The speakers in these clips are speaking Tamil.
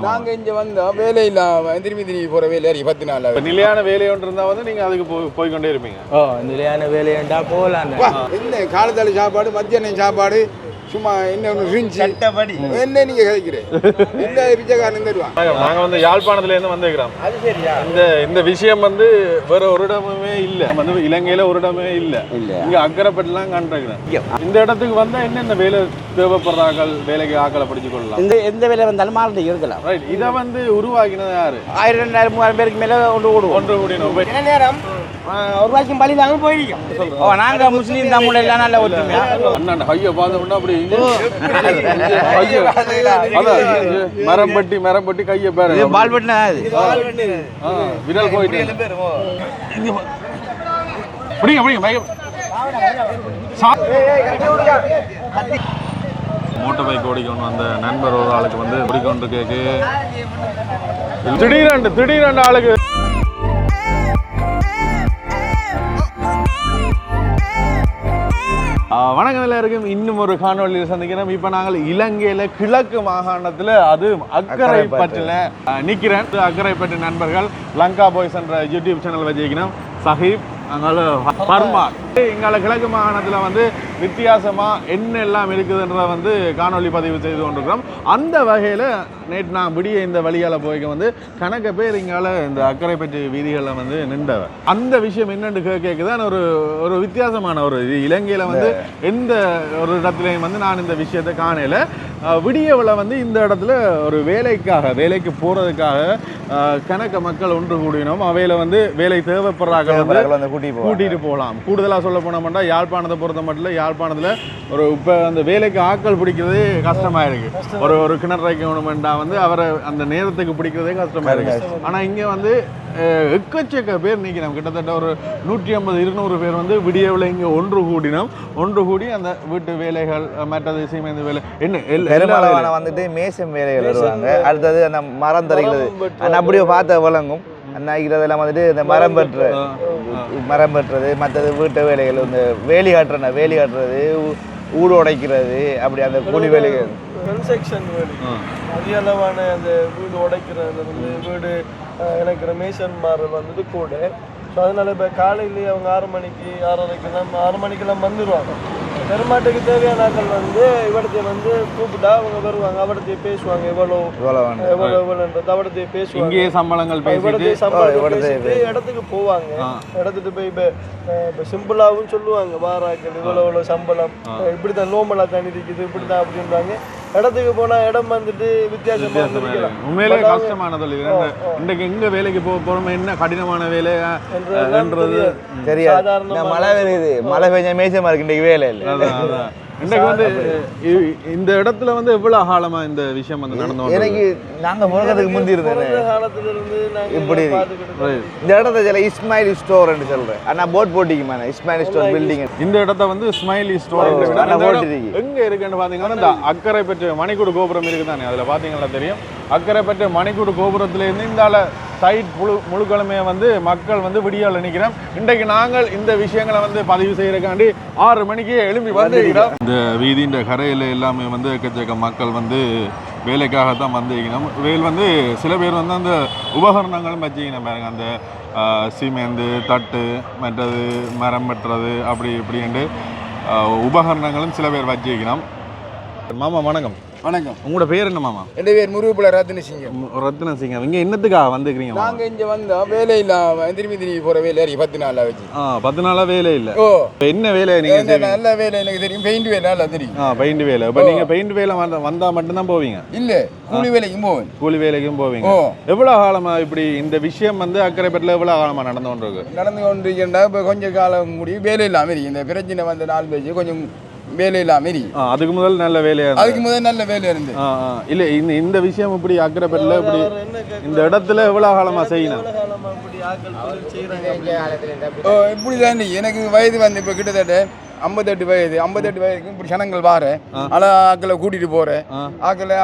நாங்க இங்க வந்தா வேலை இல்லாம திரும்பி திரும்பி போற வேலை பத்து நாள் நிலையான வேலை ஒன்று இருந்தா வந்து நீங்க அதுக்கு போய் போய்க்கொண்டே இருப்பீங்க. ஓ நிலையான வேலையண்டா போகலாம் என்ன காலத்தாளி சாப்பாடு மத்தியானம் சாப்பாடு சும்மா என்ன ஒன்று ரிஞ்சு. சட்டப்படி. என்ன நீங்க கதைக்கிறேன் இந்த பிச்சைக்காரன் தருவான் நாங்க- நாங்க வந்து யாழ்ப்பாணத்துல இருந்து வந்திருக்கிறோம். அது சரியா? இந்த இந்த விஷயம் வந்து வேற ஒரு இடமுமே இல்ல. நம்ம வந்து இலங்கையில ஒரு இடமே இல்ல. இங்க அக்கரைப்பட்டுலாம் கண்டிருக்கிறேன் இந்த இடத்துக்கு வந்தா என்னென்ன வேலை தேவைப்படுறார்கள்? வேலைக்கு ஆக்களை படிச்சு கொள்ளலாம் இந்த எந்த வேலை வந்தாலும் மாறி இருக்கலாம். ரைட் இதை வந்து உருவாக்கினது யாரு? ஆயிரம் ரெண்டாயிரம் மூவாயிரம் பேருக்கு மேலே கொண்டு ஓடுவோம். ஒன்று கூடினோம் என்ன நேரம்? ஒரு ரூபாய்க்கும் பள்ளி தாங்க போயிருக்கோம் நாங்க முஸ்லீம் தமிழ் எல்லாம் நல்ல ஒற்றுமையா? அண்ணன் ஐயோ பார்த்தோம்னா அப்படி மரம்பட்டி மரம்பட்டி கையை பேரு இது பால் பட்டினா விரல் போயிட்டு. பிடிங்க பிடிங்க மயக்கம் மோட்டர் பைக் ஓடிக்கொண்டு வந்த நண்பர் ஒரு ஆளுக்கு வந்து ஓடிக்கொண்டு கேக்கு. திடீரெண்டு திடீரெண்டு ஆளுக்கு எல்லாருக்கும் இன்னும் ஒரு காணொலியில் சந்திக்கிறோம் இப்போ நாங்கள் இலங்கையில கிழக்கு மாகாணத்துல அது அக்கரை பற்றில நிக்கிறேன். அக்கரை பற்றி நண்பர்கள் லங்கா பாய்ஸ் என்ற யூடியூப் சேனல் வச்சிருக்கிறோம். சஹீப் அங்கால பர்மார். எங்கால கிழக்கு மாகாணத்துல வந்து வித்தியாசமா என்ன எல்லாம் இருக்குதுன்றத வந்து காணொளி பதிவு செய்து கொண்டிருக்கிறோம். அந்த வகையில நேற்று நான் விடிய இந்த வழியால போய்க்க வந்து கணக்க பேர் இங்கால இந்த அக்கரை பற்றி வீதிகளில் வந்து நின்றவர். அந்த விஷயம் என்னன்னு கேட்குதான் ஒரு ஒரு வித்தியாசமான ஒரு இது. இலங்கையில வந்து எந்த ஒரு இடத்துலையும் வந்து நான் இந்த விஷயத்தை காணல. விடியவில் வந்து இந்த இடத்துல ஒரு வேலைக்காக வேலைக்கு போறதுக்காக அஹ், கணக்க மக்கள் ஒன்று கூடினோம். அவையில வந்து வேலை தேவைப்படுறாங்க வந்து வந்து கூட்டி கூட்டிட்டு போகலாம். கூடுதலா சொல்ல போனோம்னா யாழ்ப்பாணத்தை பொறுத்த மட்டும் இல்ல யாழ்ப்பாணத்துல ஒரு இப்ப அந்த வேலைக்கு ஆட்கள் பிடிக்கிறதே கஷ்டமா. இருக்கு ஒரு ஒரு கிணறு வைக்கணுமெண்டா வந்து அவரை அந்த நேரத்துக்கு பிடிக்கிறதே கஷ்டமா. இருக்கு ஆனா இங்க வந்து எக்கச்சக்க பேர் நிற்கிறோம் கிட்டத்தட்ட ஒரு நூற்றி ஐம்பது இருநூறு பேர் வந்து விடியவில் இங்க ஒன்று கூடினோம். ஒன்று கூடி அந்த வீட்டு வேலைகள் மற்றது சீமைந்த வேலை என்ன பெருமளவான. வந்துட்டு மேசம் வேலைகள் வருவாங்க. அடுத்தது அந்த மரம் தரைகிறது அப்படியே பார்த்த விளங்கும் அண்ணாக்கிறதெல்லாம் வந்துட்டு இந்த மரம் பெற்ற மரம் பெற்றது மற்றது வீட்டு வேலைகள் இந்த வேலி காட்டுறன வேலி காட்டுறது ஊடு உடைக்கிறது அப்படி அந்த கூலி வேலைகள். கன்ஸ்ட்ரக்ஷன் ஆ. அதிக அளவான அந்த வீடு உடைக்கிறது வந்து வீடு இணைக்கிற மேசன் மாறல் வந்துட்டு கூட. ஸோ அதனால இப்போ காலையிலேயே அவங்க ஆறு மணிக்கு ஆறரைக்கெல்லாம் ஆறு மணிக்கெல்லாம் வந்துடுவாங்க பெருமாட்டுக்கு தேவையான ஆட்கள் வந்து இவடத்தை வந்து கூப்பிட்டா அவங்க வருவாங்க. அவடத்தையே பேசுவாங்க. எவ்வளோ எவ்வளோ எவ்வளோன்றது அவடத்தையே பேசுவாங்க. இங்கேயே சம்பளங்கள் இவடத்தையே பேசிட்டு. இடத்துக்கு போவாங்க. இடத்துக்கு போய் இப்போ இப்போ சிம்பிளாகவும் சொல்லுவாங்க. வாராக்கள் இவ்வளோ இவ்வளோ சம்பளம். இப்படி தான் நோமலா தண்ணி இருக்குது இப்படி தான் அப்படின்றாங்க இடத்துக்கு போனா இடம் வந்துட்டு வித்தியாசமா வித்தியாசமா இருக்கலாம் இருக்கு. உண்மையிலேயே கஷ்டமான தொழில் இந்த- இன்றைக்கு எங்க வேலைக்கு போக போறோம் என்ன கடினமான வேலை என்றது தெரியாது. மழை பெய்யுது. மழை பெஞ்ச மேசமா இருக்கு இன்னைக்கு வேலை இல்லை. இன்றைக்கு வந்து இந்த இடத்துல வந்து எவ்வளவு காலமா இந்த விஷயம் வந்து நடந்து வந்தது? எனக்கு நாங்க முழக்கத்துக்கு முந்தி இருந்தேன். பிறந்த காலத்துல இருந்து நாங்க இப்படி. இந்த இடத்த சில இஸ்மாயில் ஸ்டோர்னு சொல்றேன். ஆனா போட் போட்டிக்குமா இஸ்மாயில் ஸ்டோர் பில்டிங் இந்த இடத்த வந்து ஸ்டோர் ஆனா போட்டு இருக்கு. எங்க இருக்குன்னு பாத்தீங்கன்னா இந்த அக்கறை பெற்ற மணிக்கூடு கோபுரம் இருக்குதானே? அதுல பாத்தீங்கன்னா தெரியும்? அக்கறை பெற்ற மணிக்கூடு கோபுரத்துல இருந்து இந்த சைட் முழு முழுக்களுமே வந்து மக்கள் வந்து விடியால நிக்கிறோம் இன்றைக்கு நாங்கள் இந்த விஷயங்களை வந்து பதிவு செய்யறதுக்காண்டி ஆறு மணிக்கு எழும்பி வந்து இந்த வீதியின் கரையில எல்லாமே வந்து எக்கச்சக்க மக்கள் வந்து வேலைக்காகத்தான் வந்திருக்கணும் வேல் வந்து சில பேர் வந்து அந்த உபகரணங்களும் வச்சுக்கணும் பாருங்க. அந்த சீமேந்து தட்டு மற்றது மரம் வெட்டுறது அப்படி இப்படின்ட்டு உபகரணங்களும் சில பேர் வச்சுக்கணும் மாமா வணக்கம். வணக்கம். உங்களோட பேர் என்ன மாமா? என் பேர் முருகுப்புல ரத்ன சிங்கம் ரத்ன சிங்கம் இங்க என்னத்துக்காக வந்துக்கிறீங்க? நாங்க இங்க வந்தா வேலை இல்லாம திரும்பி திரும்பி போற வேலை பத்து நாள் வச்சு. ஆ பத்து நாளா வேலை இல்ல. ஓ. இப்ப என்ன வேலை நீங்க? நல்ல வேலை எனக்கு தெரியும் பெயிண்ட் வேலை நல்லா தெரியும். ஆ பெயிண்ட் வேலை. இப்ப நீங்க பெயிண்ட் வேலை வந்தா வந்தா மட்டும்தான் போவீங்க? இல்ல கூலி வேலைக்கும் போவேன். கூலி வேலைக்கும் போவீங்க. ஓ. எவ்வளவு காலமா இப்படி இந்த விஷயம் வந்து அக்கறைப்பேட்டில் எவ்வளவு காலமா நடந்து கொண்டிருக்கு? நடந்து கொண்டிருக்கின்றா இப்போ கொஞ்ச காலம் முடியும் வேலை இல்லாம இருக்கு. இந்த பிரச்சனை வந்த நாள் பேச்சு கொஞ்சம் வேலை இல்லாம அதுக்கு முதல் நல்ல வேலையா. அதுக்கு முதல் நல்ல வேலை இருந்து. இல்ல இந்த இந்த விஷயம் இப்படி அக்கறைப்பேட்டில் இப்படி இந்த இடத்துல எவ்வளவு காலமா செய்யணும்? எவ்வளவு காலமா இப்படி ஆட்கள் தொழில் செய்யறாங்க ஓ இப்படி தான் எனக்கு வயது வந்து இப்போ கிட்டத்தட்ட ஐம்பத்தெட்டு வயது. ஐம்பத்தெட்டு வயதுக்கு இப்படி சனங்கள் வாரேன் அல ஆக்களை கூட்டிட்டு போறேன் ஆக்களை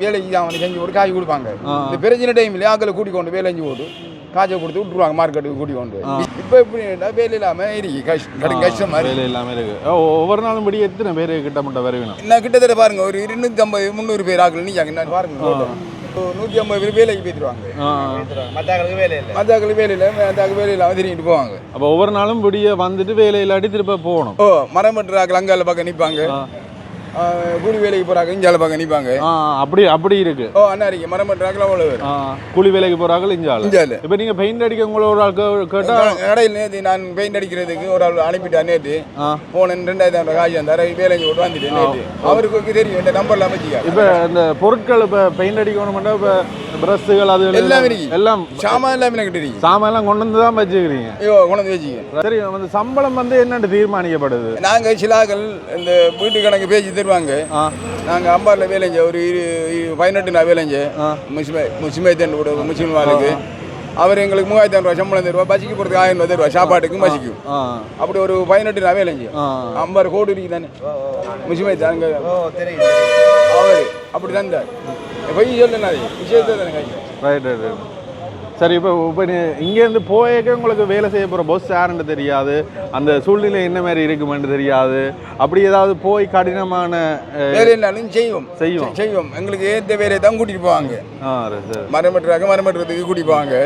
வேலைக்கு அவனை செஞ்சு போட்டு காய் கொடுப்பாங்க. இந்த பிரச்சனை டைம்ல ஆக்களை கூட்டி கொண்டு வேலை செஞ்சு போட்டு காய்ச்சல் கொடுத்து விட்டுருவாங்க மார்க்கெட்டுக்கு கூட்டி கொண்டு இப்போ எப்படி வேலை இல்லாம இருக்கு. கஷ்டம் கடும் கஷ்டமா இருக்கு வேலை இல்லாம இருக்கு. ஓ, ஒவ்வொரு நாளும் படி எத்தனை பேர் கிட்ட மட்டும் வருவீங்க? என்ன கிட்டத்தட்ட பாருங்க ஒரு இருநூத்தி ஐம்பது முந்நூறு பேர் ஆக்கள் நீங்க என்ன பாருங்க நூற்றி ஐம்பது பேர் வேலைக்கு போய்த்துருவாங்க ஆ மற்றவங்களுக்கு வேலை இல்லை. மற்றாக்கள் வேலையில் மற்றாக்கள் வேலையில் அவன் திரும்பிட்டு போவாங்க. அப்போ ஒவ்வொரு நாளும் விடிய வந்துட்டு வேலை இல்லாட்டி திரும்ப போகணும். ஓ மரம் வெட்டுறாக்கள் அங்கால பக்கம் நிற்பாங்க. கூலி வேலைக்கு போகிறாங்க இஞ்சால பக்கம் நிற்பாங்க ஆ அப்படி அப்படி இருக்கு. ஓ அண்ணா இருக்கு மரம் வெட்டுறாக்கள் அவ்வளோ பேர்? ஆ கூலி வேலைக்கு போறாங்க இஞ்சால. இஞ்சால. இப்போ நீங்க பெயிண்ட் அடிக்க உங்களை ஒரு ஆள் கேட்டா கடையில் நேற்று நான் பெயிண்ட் அடிக்கிறதுக்கு ஒரு ஆள் அனுப்பிட்டேன் நேற்று போனேன் ரெண்டாயிரத்தி ஐநூறு காசு அந்த வேலை செஞ்சு விட்டு வந்துட்டேன் நேற்று அவருக்கு தெரியும் இந்த நம்பர்ல அமைச்சிக்க இப்போ இந்த பொருட்கள் இப்போ பெயிண்ட் அடிக்கணும்னா இப்போ ப்ரஷ்ஷுகள் அது எல்லாம் இருக்கு. எல்லாம் சாமான் எல்லாமே எனக்கு தெரியும். சாமான்லாம் கொண்டு வந்து தான் வச்சுக்கிறீங்க. ஐயோ கொண்டு வந்து வச்சுக்க. சரி வந்து சம்பளம் வந்து என்னன்னு தீர்மானிக்கப்படுது? நாங்கள் சிலாக்கள் இந்த வீட்டு கணக்கு பேசி ஆ. நாங்கள் அம்பாரில் வேலைஞ்ச ஒரு பதினெட்டு நான் வேலைஞ்ச. முஸ்மே முஸ்மேத்தன் கூட முஸ்லிம் வாழ்க்கு அவர் எங்களுக்கு மூவாயிரத்தி ரூபா சம்பளம் தருவா பசிக்கு போகிறதுக்கு ஆயிரம் ரூபா தருவா சாப்பாட்டுக்கும் பசிக்கும். அப்படி ஒரு பதினெட்டு நான் வேலைஞ்சு. அம்பாறு கோடு இருக்கு தானே. ஓ தெரியும் அவர் அப்படி தான் பொய் சொல்லுனா விஷயத்தை தானே ரைட் ரைட் சரி இப்போ இப்போ இங்கேருந்து போயக்க உங்களுக்கு வேலை செய்ய போகிற பஸ் யாருன்னு தெரியாது. அந்த சூழ்நிலை என்ன மாதிரி இருக்குமென்று தெரியாது. அப்படி ஏதாவது போய் கடினமான அஹ், வேலை இருந்தாலும் செய்வோம். செய்வோம். செய்வோம். எங்களுக்கு ஏற்ற வேலையை தான் கூட்டிகிட்டு போவாங்க. ஆ சரி மரம் வெட்டுறாங்க மரம் வெட்டுறதுக்கு கூட்டி போவாங்க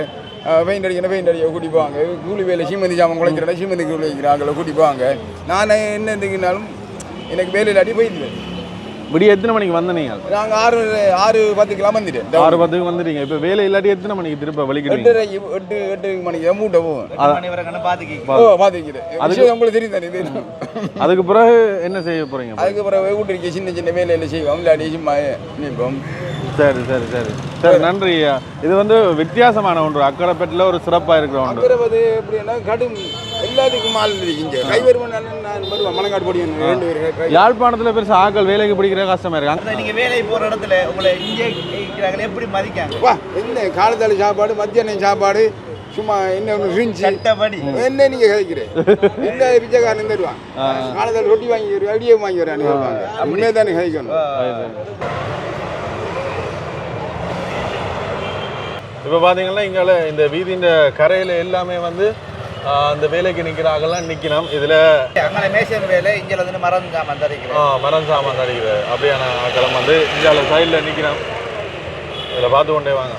பெயிண்ட் அடிக்கணும் பெயிண்ட் அடிக்க கூட்டி போவாங்க. கூலி வேலை சீமந்தி ஜாமம் குழைக்கிறா சீமந்தி குழைக்கிறாங்கள கூட்டி போவாங்க. நான் என்ன எதுக்குனாலும் எனக்கு வேலையில் அடி போயிடுவேன். விடிய எத்தனை மணிக்கு வந்த நீங்கள் நாங்கள் ஆறு ஆறு பத்துக்கெல்லாம் வந்துட்டேன் ஆறு பத்துக்கு வந்துட்டீங்க இப்போ வேலை இல்லாட்டி எத்தனை மணிக்கு திரும்ப வலிக்கிறீங்க? எட்டு எட்டு எட்டு மணிக்கு தான் மூட்டை போவோம் எட்டு மணி வரை கண்ணு பார்த்துக்கிங்க ஓ பார்த்துக்கிறேன் விஷயம் உங்களுக்கு தெரியும் தானே இது? அதுக்கு பிறகு என்ன செய்ய போறீங்க? அதுக்கு பிறகு வீட்டுக்கு சின்ன சின்ன வேலையில் செய்வோம். இல்லாட்டி சும்மா நிற்போம் சரி சரி சரி. சரி நன்றி ஐயா. இது வந்து வித்தியாசமான ஒன்று. அக்கரைப்பேட்டில் ஒரு சிறப்பாக இருக்கிற ஒன்று. எப்படின்னா கடும் எல்லாத்துக்கும் ஆள் இருக்கீங்க. வருவன் வருவேன் மலங்காடு பொடியன் ரெண்டு பேர் யாழ்ப்பாணத்தில் பெருசாக ஆக்கள் வேலைக்கு பிடிக்கிற கஷ்டமா இருக்கு அந்த நீங்க வேலை போற இடத்துல உங்களை இங்கே எப்படி மதிக்காங்க? வா என்ன காலத்தாளி சாப்பாடு மத்தியானம் சாப்பாடு சும்மா என்ன ஒன்று ரிஞ்சு சட்டப்படி. என்ன நீங்க கிடைக்கிறேன் என்ன பிச்சைக்காரன் தருவான் காலத்தாளி ரொட்டி வாங்கி வருவான் அடியே வாங்கி கேட்பாங்க. அப்படியே தானே கிடைக்கணும் இப்போ பார்த்தீங்கன்னா இங்கால இந்த வீதியின் கரையில் எல்லாமே வந்து அந்த வேலைக்கு நிற்கிறாங்கலாம் நிற்கணும் இதில் அங்கே மேசன் வேலை இங்கே வந்து மரம் சாமான் தரைக்கிறேன் மரம் சாமான் தருகிறது அப்படியான ஆக்களும் வந்து இந்தியாவில் சைடில் நிற்கிறோம் இதில் பார்த்து கொண்டே வாங்க.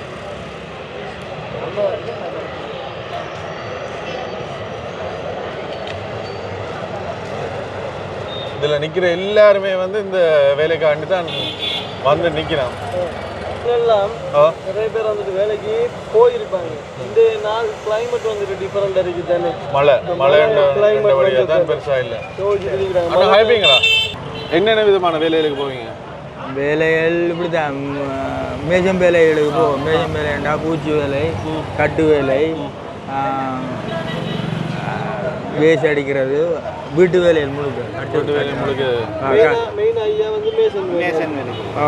இதில் நிற்கிற எல்லாருமே வந்து இந்த வேலைக்காண்டி தான் வந்து நிற்கிறோம் எல்லாம் நிறைய பேர் வந்துட்டு வேலைக்கு போயிருப்பாங்க. இந்த நாள் climate வந்துட்டு டிஃபரெண்ட் இருக்கு தானே. மழை. மழை வழியாக தான் பெருசாக இல்லை. யோசிச்சு இருக்கிறாங்க. அண்ணா ஹைப்பிங்களா என்னென்ன விதமான வேலைகளுக்கு போவீங்க? வேலைகள் இப்படி தான் மேஜம் வேலைகளுக்கு போ மேஜம் வேலைண்டா பூச்சி வேலை கட்டு வேலை வேஸ்ட் அடிக்கிறது வீட்டு வேலைகள் முழுக்க கட்டு வேலை உங்களுக்கு மெயின் ஐயா வந்து மேசன் வேலை. மேசன் வேலை. ஆ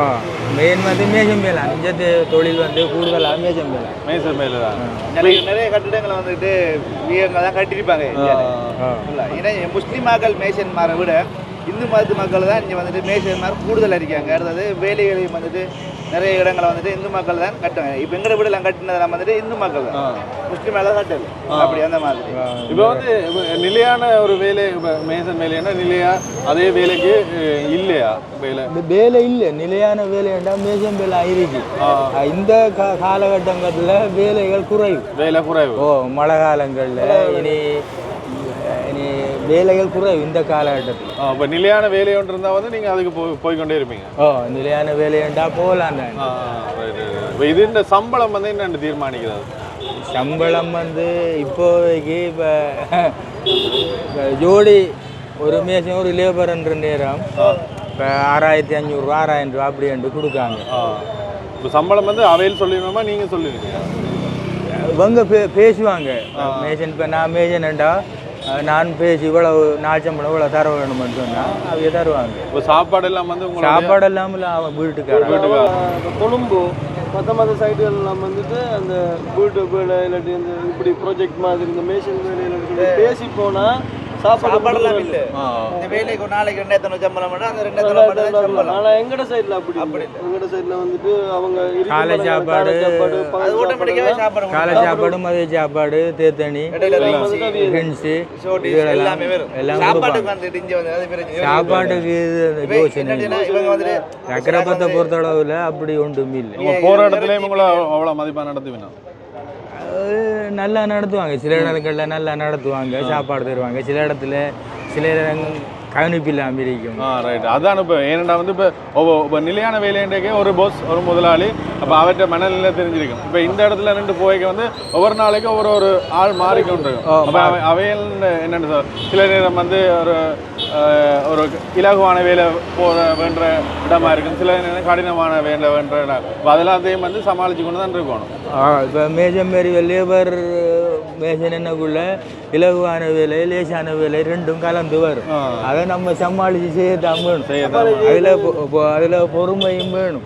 மெயின் வந்து மேஜம் வேலை. இந்த தொழில் வந்து கூடுதலாக மேஜம் வேலை. மேசன் மேலே தான். நிறைய நிறைய கட்டிடங்களை வந்துட்டு வீரங்க தான் கட்டியிருப்பாங்க ஏன்னா முஸ்லீம் மக்கள் மேசன் மாரை விட இந்து மதத்து மக்கள் தான் இங்கே வந்துட்டு மேசன் மார் கூடுதல் இருக்காங்க அடுத்தது வேலைகளையும் வந்துட்டு நிறைய இடங்களை வந்துட்டு இந்து மக்கள் தான் கட்டுவாங்க. இப்போ எங்களை வீடெல்லாம் கட்டினதெல்லாம் வந்துட்டு இந்து மக்கள் தான். முஸ்லீம் எல்லாம் கட்டல அப்படி அந்த மாதிரி. இப்போ வந்து நிலையான ஒரு வேலை மேசன் வேலைன்னா நிலையா? அதே வேலைக்கு இல்லையா? வேலை. இந்த வேலை இல்லை. நிலையான வேலைண்டா மேஜம் வேலை ஆயிருக்கு இந்த காலகட்டங்களில் வேலைகள் குறைவு. வேலை குறைவு. ஓ மழை காலங்களில். இனி வேலைகள் குறைவு இந்த காலகட்டத்தில். இப்ப நிலையான வேலை ஒன்று இருந்தா வந்து நீங்க அதுக்கு போய் போய்க்கொண்டே இருப்பீங்க. ஓ நிலையான வேலையண்டா போகலாம். இப்ப இது இந்த சம்பளம் வந்து என்னன்னு தீர்மானிக்கிறது? சம்பளம் வந்து இப்போதைக்கு இப்போ ஜோடி ஒரு மேசம் ஒரு லேபர்ன்ற நேரம் இப்போ ஆறாயிரத்தி அஞ்சூறுரூவா ஆறாயிரம் ரூபா அப்படின்ட்டு கொடுக்காங்க. ஆ. இப்ப சம்பளம் வந்து அவையில் சொல்லிடணுமா நீங்க சொல்லுவீங்க இவங்க பே பேசுவாங்க. மேசன் இப்போ நான் மேசன்டா நான் பேசி இவ்வளவு நாள் சம்பளம் இவ்வளோ தர வேணும்னு சொன்னால் அவங்க தருவாங்க. இப்போ சாப்பாடு எல்லாம் வந்து உங்களுக்கு சாப்பாடு இல்லாமல் அவன் வீட்டுக்காரன். இப்போ கொழும்பு மற்ற மற்ற சைடுகள் எல்லாம் வந்துட்டு அந்த வீட்டு வேலை இல்லாட்டி இந்த இப்படி ப்ராஜெக்ட் மாதிரி இந்த மேஷன் வேலை இல்லாட்டி பேசி போனால் சாப்பாடு இல்ல. இந்த வேலைக்கு ஒரு நாளைக்கு ரெண்டாயிரத்தி சம்பளம் மட்டும் அந்த ரெண்டாயிரத்தி சம்பளம். ஆனா எங்கட சைடுல அப்படி அப்படி எங்கட சைடுல வந்துட்டு அவங்க காலை சாப்பாடு, அது சாப்பாடு. காலை சாப்பாடு மதிய சாப்பாடு ஃப்ரெண்ட்ஸு ஷோட்டிஸ் எல்லாமே வரும். எல்லாம் சாப்பாட்டுக்கு வந்து அது பிரச்சனை. சாப்பாட்டுக்கு இது யோசனை சக்கரப்பத்தை பொறுத்தளவில் அப்படி ஒன்றும் இல்லை. உங்களை அவ்வளவு மதிப்பா நடத்துவீங்க அது நல்லா நடத்துவாங்க. சில இடங்களில் நல்லா நடத்துவாங்க சாப்பாடு தருவாங்க. சில இடத்துல சில இடங்கள் கவனிப்பு இல்லாமல் இருக்கும் ரைட் அதான் இப்போ ஏனெண்டா வந்து இப்போ ஒவ்வொரு இப்போ நிலையான வேலைன்றக்கே ஒரு பாஸ் ஒரு முதலாளி அப்போ அவர்கிட்ட மனநிலை தெரிஞ்சிருக்கும். இப்போ இந்த இடத்துல ரெண்டு போய்க்கு வந்து ஒவ்வொரு நாளைக்கும் ஒவ்வொரு ஒரு ஆள் மாறிக்கொண்டிருக்கும். அப்போ அவை அவையில் என்னென்னு சொல் சில நேரம் வந்து ஒரு ஒரு இலகுவான வேலை போகிற வேண்ட இடமா இருக்கும். சில கடினமான வேலை வேண்ட இடம். அதெல்லாத்தையும் வந்து சமாளித்து கொண்டு தான் இருக்கணும். இப்போ மேஜம் மாரி லேபர் என்னக்குள்ள இலகுவான வேலை லேசான வேலை ரெண்டும் கலந்து வரும். அதை நம்ம சமாளித்து செய்யத்தான் வேணும். அதில் அதில் பொறுமையும் வேணும்.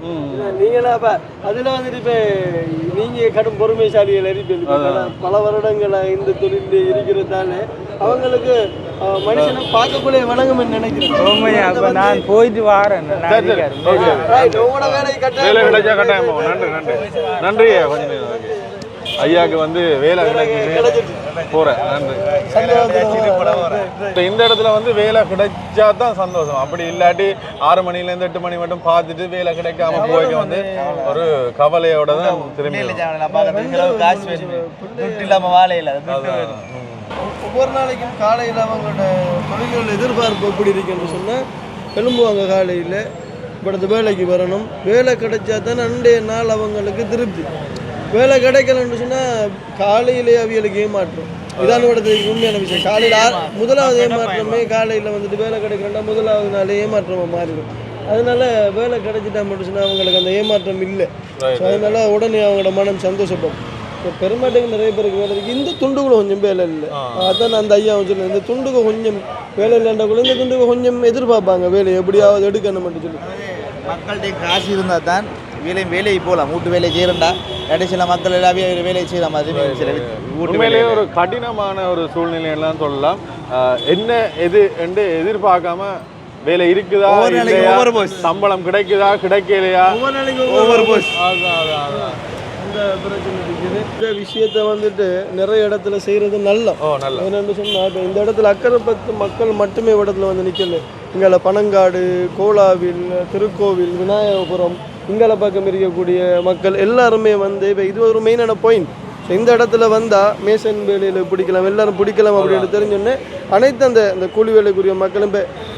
நீங்களா அதுல வந்துட்டு இப்ப நீங்க கடும் பொறுமைசாலிகள் இருப்பீங்க பல- பல வருடங்களா இந்த தொழில இருக்கிறதால அவங்களுக்கு மனுஷனை பார்க்கக்குள்ளே வணங்கும்னு நினைக்கிறேன். பொறுமையா அப்போ நான் போயிட்டு வரேன். நன்றி நன்றி. நன்றி ஐயா கொஞ்சம் நேரம். ஓகே. ஐயாக்கு வந்து வேலை கிடைக்குது. போறேன். நன்றி. இப்ப இந்த இடத்துல வந்து வேலை கிடைச்சா தான் சந்தோஷம். அப்படி இல்லாட்டி ஆறு மணில இருந்து எட்டு மணி மட்டும் பார்த்துட்டு வேலை கிடைக்காம போய்க்க வந்து ஒரு கவலையோட தான் திரும்பி வரும். காசு வேணும். துட்டு இல்லாம வாழையில ஒவ்வொரு நாளைக்கும் காலையில் அவங்களோட தொழில்கள் எதிர்பார்ப்பு எப்படி இருக்குன்னு சொன்னால் எழும்புவாங்க காலையில் இப்படி வேலைக்கு வரணும். வேலை கிடைச்சா தான் அன்றைய நாள் அவங்களுக்கு திருப்தி. வேலை கிடைக்கலன்னு சொன்னால் காலையிலே அவியலுக்கு ஏமாற்றம் இதான் இடத்துக்கு உண்மையான விஷயம். காலையில் முதலாவது ஏமாற்றமே காலையில் வந்துட்டு வேலை கிடைக்கிறேன்னா முதலாவது நாள் ஏமாற்றமாக மாறிடும். அதனால வேலை கிடைச்சிட்டா மட்டும் சொன்னால் அவங்களுக்கு அந்த ஏமாற்றம் இல்லை. ஸோ அதனால உடனே அவங்களோட மனம் சந்தோஷப்படும். இப்போ பெருமாட்டுக்கு நிறைய பேருக்கு வேலை இருக்கு. இந்த துண்டுக்குள்ள கொஞ்சம் வேலை இல்லை. அதான் அந்த ஐயா சொன்னேன் இந்த துண்டுக்கு கொஞ்சம் வேலை இல்லைன்றா கூட இந்த துண்டுக்கு கொஞ்சம் எதிர்பார்ப்பாங்க வேலையை எப்படியாவது எடுக்கணும் மட்டும் சொல்லி. மக்கள்கிட்ட காசு இருந்தால் தான் வேலை வேலைக்கு போகலாம். வீட்டு வேலை செய்யறா இடையே சில மக்கள் எல்லாமே வேலையை செய்கிற மாதிரி சில உண்மையிலேயே வேலை ஒரு கடினமான ஒரு சூழ்நிலையெல்லாம் சொல்லலாம். என்ன எது என்று எதிர்பார்க்காம வேலை இருக்குதா ஒவ்வொரு boss. சம்பளம் கிடைக்குதா கிடைக்கலையா? ஒவ்வொரு நாளைக்கு ஒவ்வொரு போஸ் இந்த பிரச்சனை இருக்குது. இந்த விஷயத்தை வந்துட்டு நிறைய இடத்துல செய்கிறது நல்ல ஓ நல்ல என்னென்னு சொன்னால் இப்போ இந்த இடத்துல அக்கறை பத்து மக்கள் மட்டுமே இடத்துல வந்து நிற்கல இங்கே பனங்காடு கோலாவில் திருக்கோவில் விநாயகபுரம் இங்கால பக்கம் இருக்கக்கூடிய மக்கள் எல்லாருமே வந்து இப்போ இது ஒரு மெயினான பாயிண்ட் ஸோ இந்த இடத்துல வந்தால் மேசன் வேலையில் பிடிக்கலாம் எல்லாரும் பிடிக்கலாம் அப்படின்னு தெரிஞ்சோடனே அனைத்து அந்த அந்த கூலி வேலைக்குரிய மக்களும்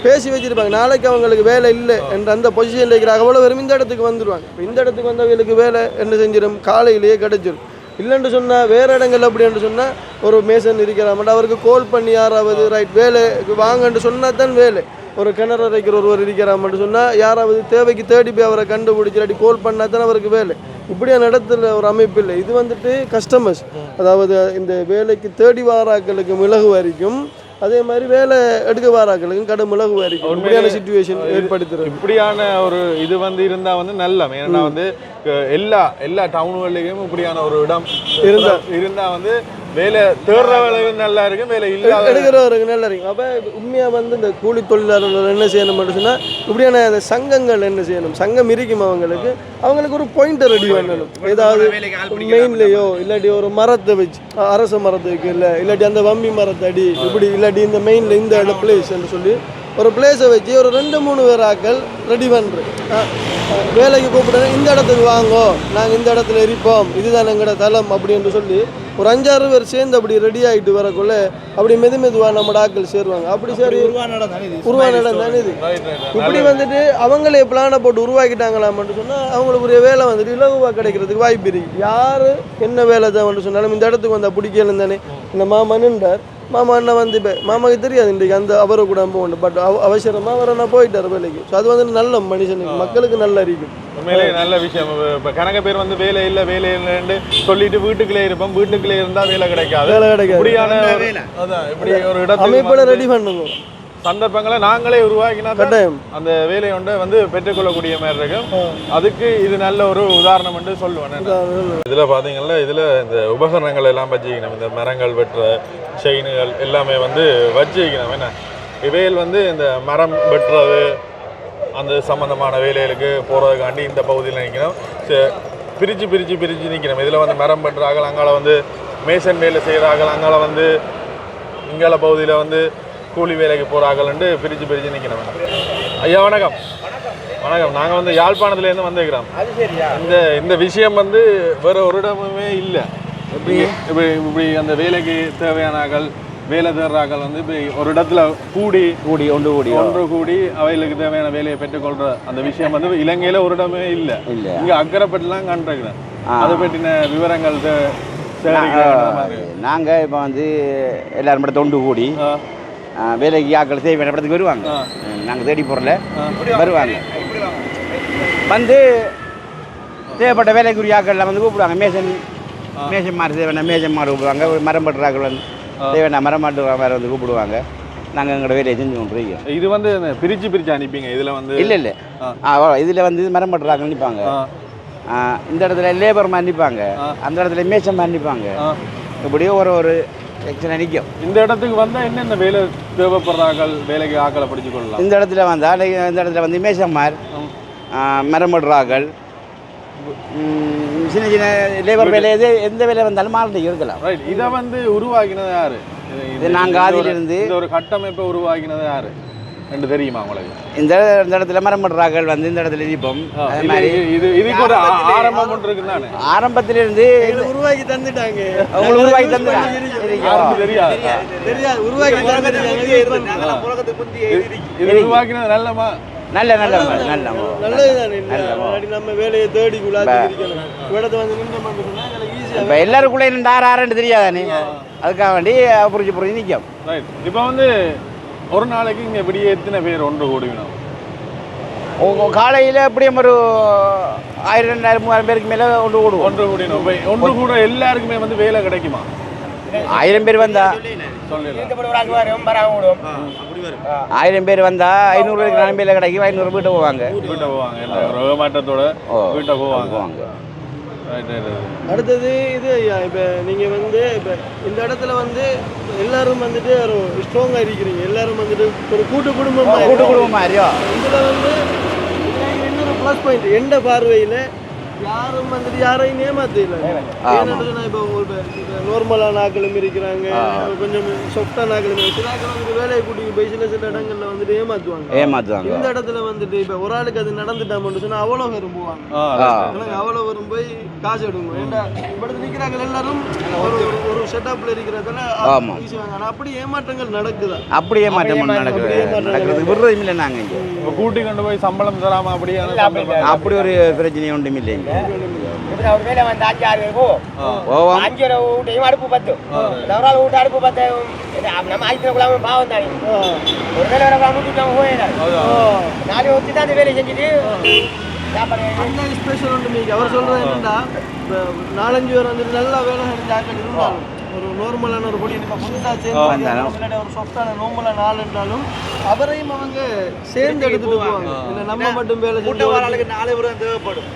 பேசி வச்சிருப்பாங்க. நாளைக்கு அவங்களுக்கு வேலை இல்லை என்ற அந்த பொசிஷனில் இருக்கிறாங்க அவ்வளோ வெறும் இந்த இடத்துக்கு வந்துடுவாங்க இப்போ இந்த இடத்துக்கு வந்தவங்களுக்கு வேலை என்ன செஞ்சிடும் காலையிலேயே கிடைச்சிடும் இல்லைன்னு சொன்னால் வேறு இடங்கள் அப்படின்னு சொன்னால் ஒரு மேசன் இருக்கிறாமட்ட அவருக்கு கால் பண்ணி யாராவது ரைட் வேலைக்கு வாங்கன்னு சொன்னால் தான் வேலை. ஒரு கிணறு அரைக்கிற ஒருவர் இருக்கிறாமட்டு சொன்னால் யாராவது தேவைக்கு தேடி போய் அவரை கண்டுபிடிச்சி இல்லாட்டி கால் பண்ணால் தான் அவருக்கு வேலை. இப்படியான இடத்துல ஒரு அமைப்பு இல்லை. இது வந்துட்டு கஸ்டமர்ஸ் அதாவது இந்த வேலைக்கு தேடி வாராக்களுக்கு மிளகு வரைக்கும் அதே மாதிரி வேலை எடுக்க வாராக்களுக்கும் கடும் மிளகு வரைக்கும் இப்படியான சுச்சுவேஷன் ஏற்படுத்துறது இப்படியான ஒரு இது வந்து இருந்தா வந்து நல்ல ஏன்னா வந்து எல்லா எல்லா டவுன்கள்லயும் இப்படியான ஒரு இடம் இருந்தா. இருந்தா வந்து வேலை தேடுற நல்லா இருக்கும் வேலை இல்லாத எடுக்கிறவருக்கு நல்லா இருக்கும் அப்போ உண்மையாக வந்து இந்த கூலி தொழிலாளர்கள் என்ன செய்யணும் சொன்னால் இப்படியான அந்த சங்கங்கள் என்ன செய்யணும்? சங்கம் இருக்கும் அவங்களுக்கு. அவங்களுக்கு ஒரு பாயிண்டர் ரெடி பண்ணணும். ஏதாவது மெயின்லேயோ இல்லாட்டி ஒரு மரத்தை வச்சு அரச மரத்தை வைக்க இல்லை இல்லாட்டி அந்த வம்பி மரத்தை அடி இப்படி இல்லாட்டி இந்த மெயினில் இந்த இடம் பிளேஸ் சொல்லி ஒரு பிளேஸை வச்சு ஒரு ரெண்டு மூணு பேர் ஆக்கள் ரெடி பண்ணுறேன் வேலைக்கு கூப்பிடுறேன் இந்த இடத்துக்கு வாங்கோ நாங்கள் இந்த இடத்துல இருப்போம் இதுதான் எங்களோட தளம் அப்படின்னு சொல்லி ஒரு அஞ்சாறு பேர் சேர்ந்து அப்படி ரெடி ஆகிட்டு வரக்குள்ள அப்படி மெது மெதுவாக நம்ம ஆட்கள் சேருவாங்க. அப்படி சரி உருவான இடம் தானே இது? இப்படி வந்துட்டு அவங்களே பிளானை போட்டு உருவாக்கிட்டாங்களாம்னு சொன்னால் அவங்களுக்குரிய வேலை வந்துட்டு இலகுவாக கிடைக்கிறதுக்கு வாய்ப்பு இருக்கு. யார் என்ன வேலை தான் சொன்னாலும் இந்த இடத்துக்கு வந்தால் பிடிக்கலன்னு தானே. இந்த மாமனுன்றார் மாமா அண்ணன் வந்து இப்போ மாமாவுக்கு தெரியாது இன்றைக்கு அந்த அவரை கூட போகணும் பட் அவ அவசரமாக அவரை நான் போயிட்டார் வேலைக்கு. ஸோ அது வந்து நல்ல மனுஷனுக்கு மக்களுக்கு நல்ல அறிக்கும் உண்மையிலேயே நல்ல விஷயம். இப்ப கணக்க பேர் வந்து வேலை இல்ல வேலை இல்லைன்னு சொல்லிட்டு வீட்டுக்குள்ளே இருப்போம். வீட்டுக்குள்ளே இருந்தா வேலை கிடைக்காது. வேலை கிடைக்காது. இப்படியான அதான் இப்படி ஒரு அமைப்போட வந்து- ரெடி பண்ணுங்க சந்தர்ப்பங்களை நாங்களே உருவாக்கினா கட்டாயம். அந்த வேலையை ஒன்றை வந்து பெற்றுக்கொள்ளக்கூடிய மாதிரி இருக்கும். அதுக்கு இது நல்ல ஒரு உதாரணம் என்று சொல்லுவேன். இதுல பாத்தீங்கன்னா இதுல இந்த உபகரணங்கள் எல்லாம் வச்சுக்கணும். இந்த மரங்கள் வெட்டுற செயினுகள் எல்லாமே வந்து வச்சுக்கணும். என்ன? இவைகள் வந்து இந்த மரம் வெட்டுறது அந்த சம்பந்தமான வேலைகளுக்கு போறதுக்காண்டி இந்த பகுதியில் நிற்கணும். சே- பிரிச்சு பிரிச்சு பிரிச்சு நிற்கணும். இதுல வந்து மரம் வெட்டுறார்கள் அங்கால வந்து மேசன் வேலை செய்கிறார்கள் அங்கால வந்து இங்கால பகுதியில் வந்து கூலி வேலைக்கு போகிறாங்கள்ன்ட்டு பிரித்து பிரித்து நிற்கணும் ஐயா வணக்கம். வணக்கம். நாங்கள் வந்து யாழ்ப்பாணத்துலேருந்து சரியா? இந்த இந்த விஷயம் வந்து வேற ஒரு இடமுமே இல்லை. இப்படி இப்படி இப்படி அந்த வேலைக்கு தேவையானாக்கள் வேலை தேடுறாக்கள் வந்து இப்படி ஒரு இடத்துல கூடி கூடி ஒன்று கூடி ஒன்று கூடி அவைகளுக்கு தேவையான வேலையை பெற்றுக்கொள்ற அந்த விஷயம் வந்து இலங்கையில ஒரு இடமே இல்லை. இல்ல. இங்க அக்கறைப்பட்டுலாம் கண்டிருக்கிறேன். ஆ. அதை பற்றின விவரங்கள். நாங்கள் இப்போ வந்து எல்லாரும் மட்டும் தொண்டு கூடி வேலைக்கு ஆக்கள் தேவையான இடத்துக்கு வருவாங்க. நாங்கள் தேடி போகிறல வருவாங்க. வந்து தேவைப்பட்ட வேலைக்குரிய ஆக்கள்லாம் வந்து கூப்பிடுவாங்க. மேசன் மேசன் மாறு தேவையான மேசன் மாறு கூப்பிடுவாங்க. மரம் பட்டுறாக்கள் வந்து தேவையான மரம் மாட்டு வேறு வந்து கூப்பிடுவாங்க. நாங்கள் எங்களோட வேலையை செஞ்சு கொண்டு இருக்கோம் இது வந்து பிரிச்சு பிரிச்சு அனுப்பிங்க. இதுல வந்து இல்லை இல்லை. இதில் வந்து மரம் பட்டுறாக்கள் நிற்பாங்க ஆ. இந்த இடத்துல லேபர் மாதிரி நிற்பாங்க அந்த இடத்துல மேசன் மாதிரி நிற்பாங்க ஆ. இப்படியே ஒரு ஒரு செக்ஷனாக நிற்கும் இந்த இடத்துக்கு வந்தா என்னென்ன வேலை தேவைப்படுறார்கள்? வேலைக்கு ஆக்களை படிச்சு கொள்ளலாம். இந்த இடத்துல வந்தால் இந்த இடத்துல வந்து மேசம்மார் மரமடுறாக்கள் சின்ன சின்ன லேபர் வேலை எது எந்த வேலை வந்தாலும் மாறி இருக்கலாம். ரைட் இதை வந்து உருவாக்கினது யாரு? இது- இது நாங்க இந்த ஒரு- ஆதியிலிருந்து- ஒரு கட்டமைப்பை உருவாக்கினது யாரு? என்று தெரியுமா உங்களுக்கு? இந்த இந்த இடத்துல மரமடுறாக்கள் வந்து இந்த இடத்துல நிற்போம் அதே மாதிரி இது- இது இதுக்கு ஒரு ஆரம்பம் ஒன்று தானே? ஆரம்பத்திலிருந்து உருவாக்கி தந்துட்டாங்க. அவங்களுக்கு உருவாக்கி தந்து யாருக்கும் தெரியாது. தெரியாது உருவாக்கி தந்துட்டாங்க. உருவாக்கினது நல்லமா நல்ல நல்ல நல்ல நல்லதுதானே நம்ம வேலையை தேடி இடத்த வந்து இப்போ எல்லாருக்குள்ளே ஆறு ஆறுன்னு தெரியாதானே? அதுக்காக வேண்டி புரிஞ்சு புரிஞ்சு நிற்கும் ரைட் இப்போ வந்து ஒரு நாளைக்கு இங்க இப்படியே எத்தனை பேர் ஒன்று கூடுவினோம் காலையில் எப்படியும் ஒரு ஆயிரம் ரெண்டாயிரம் மூவாயிரம் பேருக்கு மேலே கொண்டு ஓடுவோம் ஒன்று கூடினோம் ஒன்று கூட எல்லாருக்குமே வந்து வேலை கிடைக்குமா? ஆயிரம் பேர் வந்தா ஆயிரம் பேர் வந்தா ஐநூறு பேருக்கு நாலு பேர்ல கிடைக்கும் ஐநூறு வீட்டு போவாங்க. வீட்டை போவாங்க. வீட்டை போவாங்க போவாங்க ரைட் ரைட் ரைட் அடுத்தது இது இப்போ நீங்கள் வந்து இப்போ இந்த இடத்துல வந்து எல்லாரும் வந்துட்டு ஒரு ஸ்ட்ராங்காக இருக்கிறீங்க. எல்லாரும் வந்துட்டு ஒரு கூட்டு குடும்பமாக கூட்டு குடும்பம் மாதிரியோ? இதில் வந்து இன்னொரு ப்ளஸ் பாயிண்ட் எந்த பார்வையில் யாரும் வந்துட்டு யாரையும் ஏமாத்த இல்லை ஏன்னா இப்போ நார்மலான ஆக்களும் இருக்கிறாங்க கொஞ்சம் சொஃப்டான ஆக்களும். சில ஆக்கள் வேலையை கூட்டிட்டு போய் சில சில இடங்கள்ல வந்துட்டு ஏமாத்துவாங்க. ஏமாத்துவாங்க. இந்த இடத்துல வந்துட்டு இப்போ ஒரு ஆளுக்கு அது நடந்துட்டாமன்னு சொன்னா அவ்வளோ பேரும் போவாங்க. ஆ ஆ. எனக்கு அவ்வளோ வரும் போய் காசு எடுங்க. ஏன்டா இப்படி நிற்கிறாங்க எல்லாரும் ஒரு ஒரு- ஒரு செட்டப்ல இருக்கிறதால ஆமா. வீசுவாங்க ஆனால் அப்படி ஏமாற்றங்கள் நடக்குதா? அப்படி ஏமாற்றம் நடக்குது. நடக்கிறது விடுறதும் இல்லை நாங்கள் இங்கே கூட்டி கொண்டு போய் சம்பளம் தராம அப்படியே அப்படி ஒரு பிரச்சனை ஒன்றும் இல்லை இங்கே இப்படி ஒரு வேலை வந்து அஞ்சு ஆறு பேர் போ போவோம் அஞ்சு ஒரு வீட்டையும் அடுப்பு பத்து ஒரு ஆள் வீட்டு அடுப்பு பத்து நம்ம ஆயிரத்தி பாவம் தானே ஒரு வேலை வர விட்டுட்டு நம்ம போயிடாது நாலு ஒத்தி தான் அந்த வேலையை செஞ்சுட்டு சாப்பாடு அந்த ஸ்பெஷல் ஒன்று மீக்கு அவர் சொல்றது என்னன்னா இப்போ நாலஞ்சு பேர் வந்துட்டு நல்லா வேலை செஞ்சு ஆட்கள் இருந்தாலும் ஒரு நார்மலான ஒரு பொடி இப்போ புதுசாக சேர்ந்து வந்தாலும். இல்லாட்டி ஒரு சாஃப்டான நார்மலான ஆள் இருந்தாலும் அவரையும் அவங்க சேர்ந்து எடுத்துட்டு போவாங்க. இல்லை நம்ம மட்டும் வேலை செஞ்சு நாலு பேரும் தேவைப்படும்.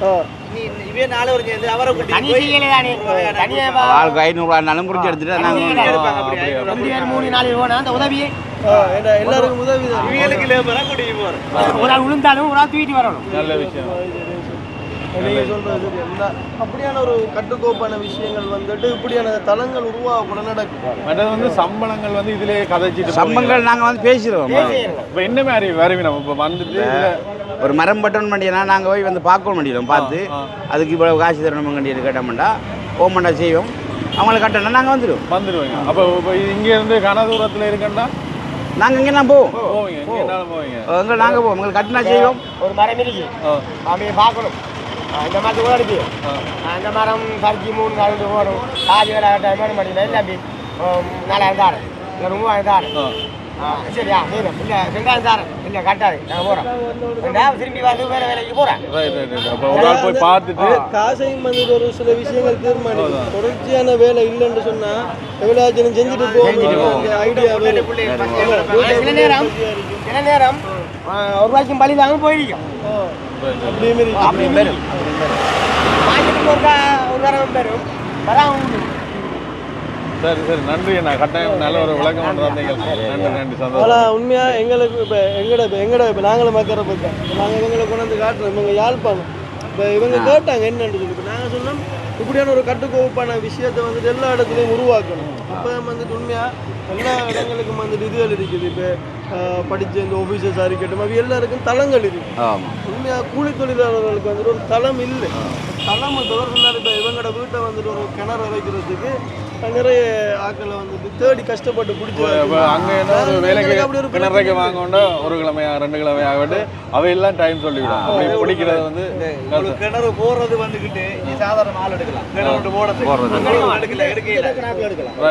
நீ இவே நாலு பேரும் சேர்ந்து அவரை கூட்டி தனி செய்யலை தானே ஆளுக்கு எடுத்துட்டு நாங்கள் ரெண்டு பேர் மூணு நாலு போனா அந்த உதவியே எல்லாருக்கும் உதவி தான் இவங்களுக்கு கூட்டிட்டு ஒரு ஆள் விழுந்தாலும் ஒரு ஆள் தூக்கிட்டு வரணும். நல்ல விஷயம். நீங்க சொல்றது சரி அப்படியான ஒரு கட்டுக்கோப்பான விஷயங்கள் வந்துட்டு இப்படியான தளங்கள் உருவாக நடக்கும். மற்றது வந்து சம்பளங்கள் வந்து இதுலயே கதைச்சிட்டு சம்பங்கள் நாங்கள் வந்து பேசிடுவோம். இப்போ என்ன மாதிரி வருவினம் இப்போ வந்துட்டு ஒரு மரம் பட்டன் பண்ணினா நாங்கள் போய் வந்து பார்க்க முடியும் பார்த்து அதுக்கு இவ்வளவு காசு தரணும் கண்டிட்டு கேட்டோம்டா போமாண்டா செய்வோம். அவங்களுக்கு கட்டணும் நாங்கள் வந்துடுவோம். வந்துடுவீங்க. அப்போ இப்போ இங்க இருந்து கன தூரத்துல இருக்கண்டா நாங்கள் இங்கெல்லாம் போவோம். போவீங்க. போவீங்க நாங்கள் போவோம். உங்களுக்கு கட்டினா செய்வோம். ஒரு மரம் இருக்கு. பார்க்கணும். ஆ, இந்த மரத்துக்கு கூட இருக்கு. ஆ, இந்த மரம் பறிச்சு மூணு நாலு போடும் காஜி வேலை டைம் நாலாயிரம் தாரு இல்லை மூவாயிரம். சரியா? வெங்காயம் தாரேன் இல்ல கட்டாது நான் போறேன் நான் திரும்பி வந்து வேற வேலைக்கு போறேன். Right right right. அப்போ ஒரு ஆள் போய் பார்த்துட்டு காசையும் வந்துட்டு ஒரு சில விஷயங்கள் தீர்மானிக்கும். தொடர்ச்சியான வேலை இல்லைன்னு சொன்னா எவ்வளவு செஞ்சுட்டு போகும் ஐடியா சில நேரம்? சில நேரம்? ஆ, ஒரு ரூபாய்க்கும் பழி தாங்க போயிருக்கும். ஒரு ஒரு சரி சரி. நன்றி அண்ணா. கட்டாயம் நல்ல ஒரு விளக்கம் கொண்டு வந்தீங்க நன்றி நன்றி. சந்தோஷம். ஆனா உண்மையா எங்களுக்கு இப்ப எங்கட இப்ப எங்கட இப்ப நாங்களும் மக்கற பக்கம் நாங்க இவங்களை கொண்டாந்து காட்டுறோம். இவங்க யாழ்ப்பாணம். இப்ப இவங்க கேட்டாங்க என்னன்னு சொல்லி இப்ப நாங்க சொன்னோம் இப்படியான ஒரு கட்டுக்கோப்பான விஷயத்தை வந்துட்டு எல்லா இடத்துலையும் உருவாக்கணும். அப்போ வந்துட்டு உண்மையா எல்லா இடங்களுக்கும் வந்துட்டு இதுகள் இருக்குது. இப்போ படிச்ச இந்த ஆஃபீஸர்ஸாக இருக்கட்டும் அவை எல்லாருக்கும் தளங்கள் இருக்கு ஆமாம் உண்மையா கூலி தொழிலாளர்களுக்கு வந்துட்டு ஒரு தளம் இல்லை. தளம் தொடர்ந்து இப்போ இவங்களோட வீட்டை வந்துட்டு ஒரு கிணறு வைக்கிறதுக்கு நிறைய ஆட்களை வந்துட்டு தேடி கஷ்டப்பட்டு பிடிச்சி அங்கே என்ன ஒரு வேலைக்கு கிணறைக்கு வாங்கணும்னா ஒரு கிழமையா ரெண்டு கிழமையா ஆகட்டு அவையெல்லாம் டைம் சொல்லிவிடும் அப்படி பிடிக்கிறது வந்து. கிணறு போறது வந்துகிட்டு நீ சாதாரண ஆள் எடுக்கலாம். கிணறு போடுறது எடுக்கல எடுக்கல இப்ப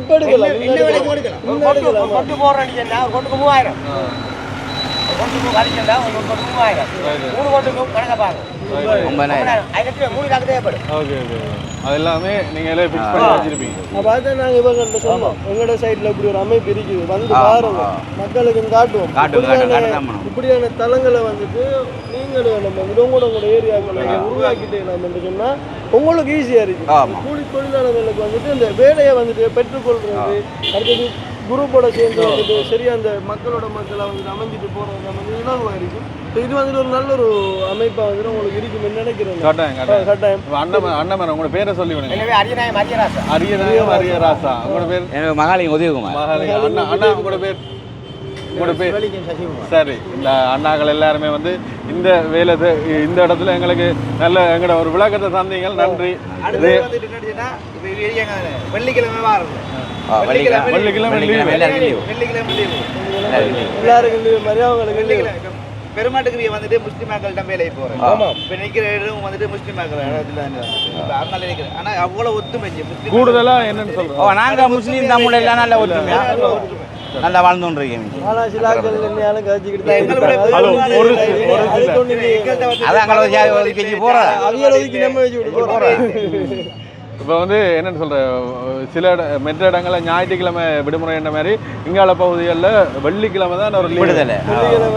இப்ப எடுக்கலாம். கொண்டு கொண்டு போடுறேன்னு சொன்னா கொண்டுக்கு மூவாயிரம். கொண்டு மூவாயிரம். மூணு கொண்டுக்கும் கணக்க பாருங்க ஓகே ஓகே அது எல்லாமே நீங்கள் எல்லாம் ஃபிக்ஸ் பண்ணி வச்சிருப்பீங்க. அப்ப அதான் நாங்க இவங்கள்ட்ட சொன்னோம் எங்களோட சைடுல இப்படி ஒரு அமைப்பு இருக்குது. வந்து பாருங்க. மக்களுக்கு காட்டுவோம். இப்படியான- தளங்களை வந்துட்டு நீங்களும் நம்ம வந்து உங்களோட உங்களோட ஏரியாக்களை உருவாக்கிட்டு நம்ம சொன்னா உங்களுக்கு ஈஸியா இருக்கு ஆமா. கூலி தொழிலாளர்களுக்கு வந்துட்டு இந்த வேலையை வந்துட்டு பெற்றுக்கொள்றது அடுத்தது குரூப்போட சேர்ந்து வந்துட்டு சரியா அந்த மக்களோட மக்களை வந்துட்டு அமைஞ்சிட்டு போறது வந்து இலகுவா இருக்கும். இப்ப இது வந்துட்டு ஒரு நல்ல ஒரு அமைப்பா வந்துட்டு உங்களுக்கு இருக்கும்னு நினைக்கிறேன். கட்டாயம் கட்டாயம். கட்டாயம். அண்ணன் அண்ணன் உங்களோட பேரை சொல்லி விடுங்க. எனவே அரியநாயம் அரியராசா. அரியநாயம் அரிய ராசா உங்களோட பேர்? எனக்கு மகாலிங்க உதயகுமார். மகாலிங்க அண்ணா அண்ணா உங்களோட பேர்? உங்களோட பேர்? சரி இந்த அண்ணாக்கள் எல்லாருமே வந்து இந்த வேலை இந்த இடத்துல எங்களுக்கு நல்ல எங்களோட ஒரு விளக்கத்தை தந்தீங்க நன்றி. வெள்ளிக்கிழமை வெள்ளிக்கிழமை வெள்ளிக்கிழமை. வெள்ளிக்கிழமை. பெருமாட்டுக்கு வந்துட்டு முஸ்லிம் மக்கள்கிட்ட வேலைக்கு போறேன் இப்ப நிக்கிற இடம் வந்துட்டு முஸ்லிம் மக்கள் இடத்துல அதனால நினைக்கிறேன் ஆனா அவ்வளவு ஒத்துமை கூடுதலா என்னன்னு ஓ சொல்றோம் நாங்க முஸ்லீம் தமிழ் எல்லாம் நல்ல ஒற்றுமையா நல்லா வாழ்ந்துருக்கீங்க. போறோம். இப்போ வந்து என்னன்னு சொல்ற சில இட மற்ற இடங்கள்ல ஞாயிற்றுக்கிழமை விடுமுறை என்ற மாதிரி இங்கால பகுதிகளில் வெள்ளிக்கிழமை தான் ஒரு. விடுதலை.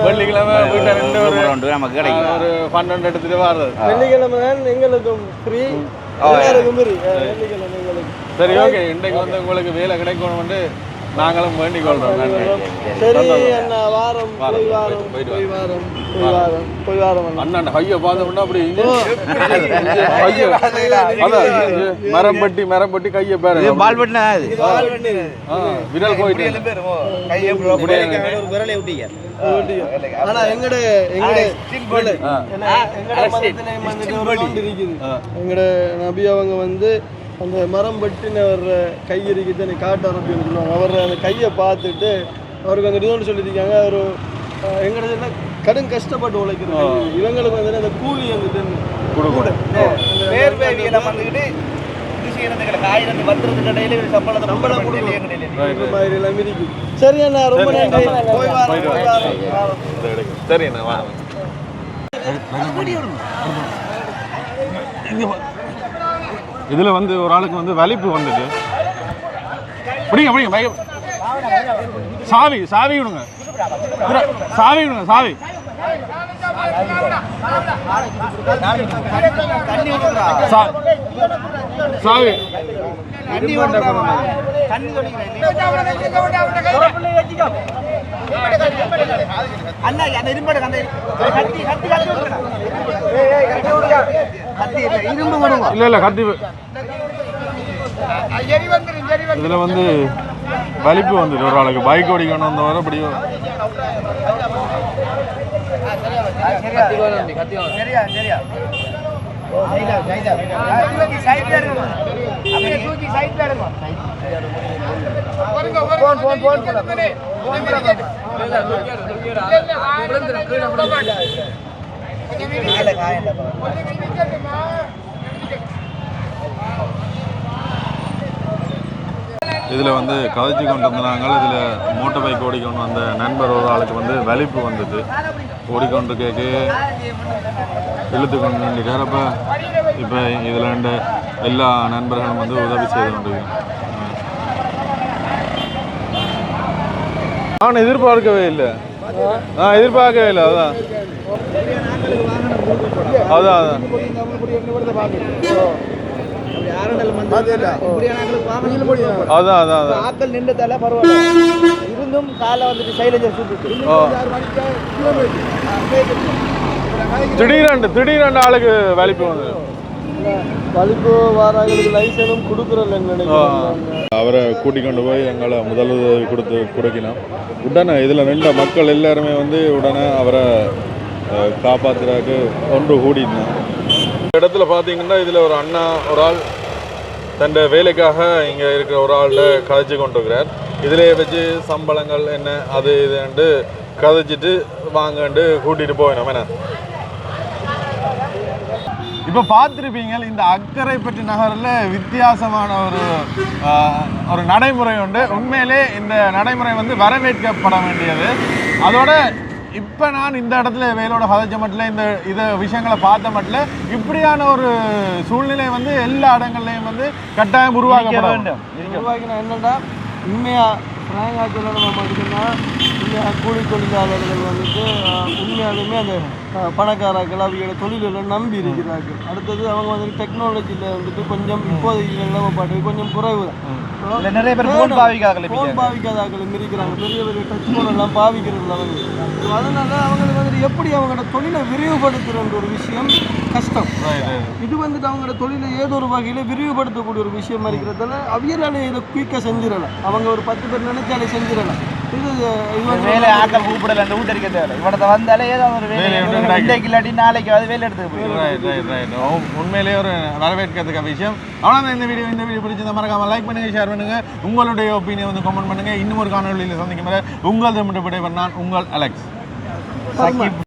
வெள்ளிக்கிழமை வீட்டில் ரெண்டு ஒரு ஒன்று நமக்கு கிடைக்கும். ஒரு பன்னெண்டு எடுத்துட்டு வர்றது. வெள்ளிக்கிழமை தான் எங்களுக்கும் ஃப்ரீ சரி ஓகே இன்றைக்கு வந்து உங்களுக்கு வேலை கிடைக்கணும்னு நாங்களும் வேண்டிக் கொள்றோம் நன்றி. சரி அண்ணா வாரம்? போய் வாரம். போய் வாரம். போய் வாரம். போய் வாரம் அண்ணா. அண்ணா கையை பார்த்தோம்னா அப்படி இங்க கையை அதான் இங்க மரம் பட்டி மரம் பட்டி கையை பேரு. பால் பட்டினா விரல் போயிட்டு. அப்படியே விரலை விட்டீங்க ஆனா எங்கட எங்கட எங்கட எங்கட நபி அவங்க வந்து அந்த மரம் பட்டின வர்ற கை இருக்குது காட்டு அரபின்னு சொல்லுவாங்க. அவர் அந்த கையை பார்த்துட்டு அவருக்கு அந்த ரிசல்ட் சொல்லியிருக்காங்க. எங்கட என்ன கடும் கஷ்டப்பட்டு உழைக்கிறது. இவங்களுக்கு வந்து அந்த கூலி வந்துட்டு சரி அண்ணா ரொம்ப நன்றி. போய் வாரம் போய் வாரம் சரி அண்ணா வாங்க இதில் வந்து ஒரு ஆளுக்கு வந்து வலிப்பு வந்துட்டு. பிடிங்க பிடிங்க பைக்க சாவி சாவி விடுங்க. சாவி விடுங்க சாவி. சாவி. சாவி அண்ணா அந்த இரும்பு அந்த கத்தி கத்தி கத்தி இரும்பு கொடுங்க இல்ல இல்ல கத்தி இதுல வந்து வலிப்பு வந்துட்டு ஒரு ஆளுக்கு பைக் ஓடிக்கணும் அந்த வர அப்படியோ சரியா சரியா. தூக்கி சைட்ல அப்படியே தூக்கி சைட்ல போன் போன் போன் இதில் வந்து கதைச்சு கொண்டு வந்தாங்க இதில் மோட்டர் பைக் ஓடிக்கொண்டு வந்த நண்பர் ஒரு ஆளுக்கு வந்து வலிப்பு வந்தது. ஓடிக்கொண்டு கேட்க இழுத்து கொண்டு அப்போ இப்போ இதில் ரெண்டு எல்லா நண்பர்களும் வந்து உதவி செய்து கொண்டிருக்கோம் நான் எதிர்பார்க்கவே இல்லை. நான் எதிர்பார்க்கவே இல்லை அதான். அதான் அதான். அதான் அதான் அதான். இருந்தும் காலை வந்துட்டு சைலஞ்சர் சுட்டுட்டு. ஓ. திடீரெண்டு திடீரெண்டு ஆளுக்கு வலிப்பு வந்து வலிப்பு வாராங்களுக்கு லைசனும் கொடுக்குறல்லன்னு நினைக்கிறேன். அவரை கூட்டிக் கொண்டு போய் எங்களை முதலுதவி கொடுத்து கொடுக்கினோம் உடனே இதில் நின்ற மக்கள் எல்லாருமே வந்து உடனே அவரை அஹ், காப்பாத்துறதுக்கு ஒன்று கூடினான் இந்த இடத்துல பார்த்தீங்கன்னா இதில் ஒரு அண்ணா ஒரு ஆள் தன் வேலைக்காக இங்கே இருக்கிற ஒரு ஆள்கிட்ட கதைச்சு கொண்டிருக்கிறார். இதிலே வச்சு சம்பளங்கள் என்ன அது இதுன்ட்டு கதைச்சிட்டு வாங்கன்ட்டு கூட்டிகிட்டு போயினோம் என்ன? இப்போ பார்த்துருப்பீங்க இந்த அக்கரைப்பட்டி நகரில் வித்தியாசமான ஒரு ஒரு நடைமுறை உண்டு. உண்மையிலே இந்த நடைமுறை வந்து வரவேற்கப்பட வேண்டியது. அதோட இப்போ நான் இந்த இடத்துல வேலோட கதைச்ச மட்டும் இந்த இதை விஷயங்களை பார்த்த மட்டும் இப்படியான ஒரு சூழ்நிலை வந்து எல்லா இடங்கள்லையும் வந்து கட்டாயம் உருவாக்கப்பட வேண்டும். உருவாக்கினா என்னன்னா உண்மையாக ஃப்ராங்காக சொல்லணும் நம்ம இருக்குன்னா உண்மையாக கூலி தொழிலாளர்கள் வந்துட்டு உண்மையாலுமே அந்த ஆஹ், பணக்காரர்கள் அவங்களோட தொழில்களை நம்பி இருக்கிறார்கள். அடுத்தது அவங்க வந்துட்டு டெக்னாலஜியில் வந்துட்டு கொஞ்சம் இப்போதைக்கு நிலவப்பாட்டு கொஞ்சம் குறைவு இல்ல, நிறைய பேர் phone பாவிக்காதவர்கள் ஃபோன் பாவிக்காதாக்களும் இருக்கிறாங்க பெரிய பெரிய டச் ஃபோன் எல்லாம் பாவிக்கிறதுல வந்து So, அதனால அவங்களுக்கு வந்துட்டு எப்படி அவங்களோட தொழிலை விரிவுபடுத்துகிற ஒரு விஷயம் கஷ்டம். இது வந்துட்டு அவங்களோட தொழிலை ஏதோ ஒரு வகையில் விரிவுபடுத்தக்கூடிய ஒரு விஷயமா இருக்கிறதால அவியலால இதை குயிக்காக செஞ்சிடலாம். அவங்க ஒரு பத்து பேர் நினைச்சாலே செஞ்சிடலாம். இது வேலை ஆக்கள் கூப்பிடல அந்த வீட்டு தேவை இவடத்தை வந்தாலே ஒரு வேலை. இன்றைக்கு இல்லாட்டி நாளைக்கு அது வேலை எடுத்து போயிடும். ரைட் ரைட் ரைட் உண்மையிலேயே ஒரு வரவேற்கிறதுக்கு விஷயம். அவ்வளோதான் இந்த வீடியோ இந்த வீடியோ பிடிச்சிருந்தா மறக்காம லைக் பண்ணுங்க ஷேர் பண்ணுங்க. உங்களுடைய ஒப்பீனியன் வந்து கமெண்ட் பண்ணுங்க. இன்னும் ஒரு காணொலியில் சந்திக்கும் வரை உங்கள் தமிழ் விடைபெற நான் உங்கள் அலெக்ஸ்